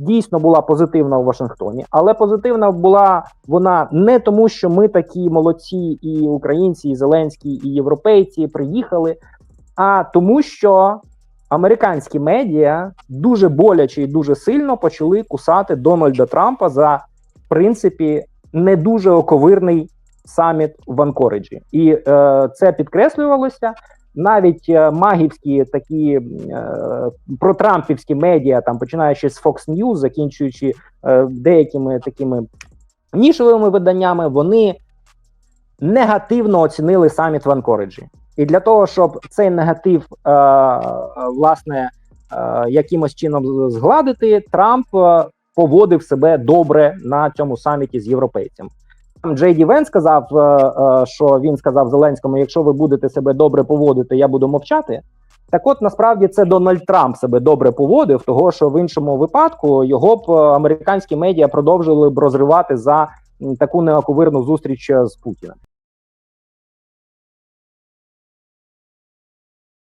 дійсно була позитивна у Вашингтоні, але позитивна була вона не тому, що ми такі молодці, і українці, і Зеленський, і європейці приїхали, а тому, що американські медіа дуже боляче і дуже сильно почали кусати Дональда Трампа за в принципі не дуже оковирний саміт в Анкориджі, і е, це підкреслювалося. Навіть е, магівські такі е, протрампівські медіа, там починаючи з Fox News, закінчуючи е, деякими такими нішовими виданнями, вони негативно оцінили саміт в Анкориджі. І для того, щоб цей негатив е, власне е, якимось чином згладити, Трамп е, поводив себе добре на цьому саміті з європейцями. Джей Ді Вен сказав, е, е, що він сказав Зеленському: якщо ви будете себе добре поводити, я буду мовчати. Так, от насправді це Дональд Трамп себе добре поводив, того що в іншому випадку його б е, американські медіа продовжили б розривати за таку неоковирну зустріч з Путіним.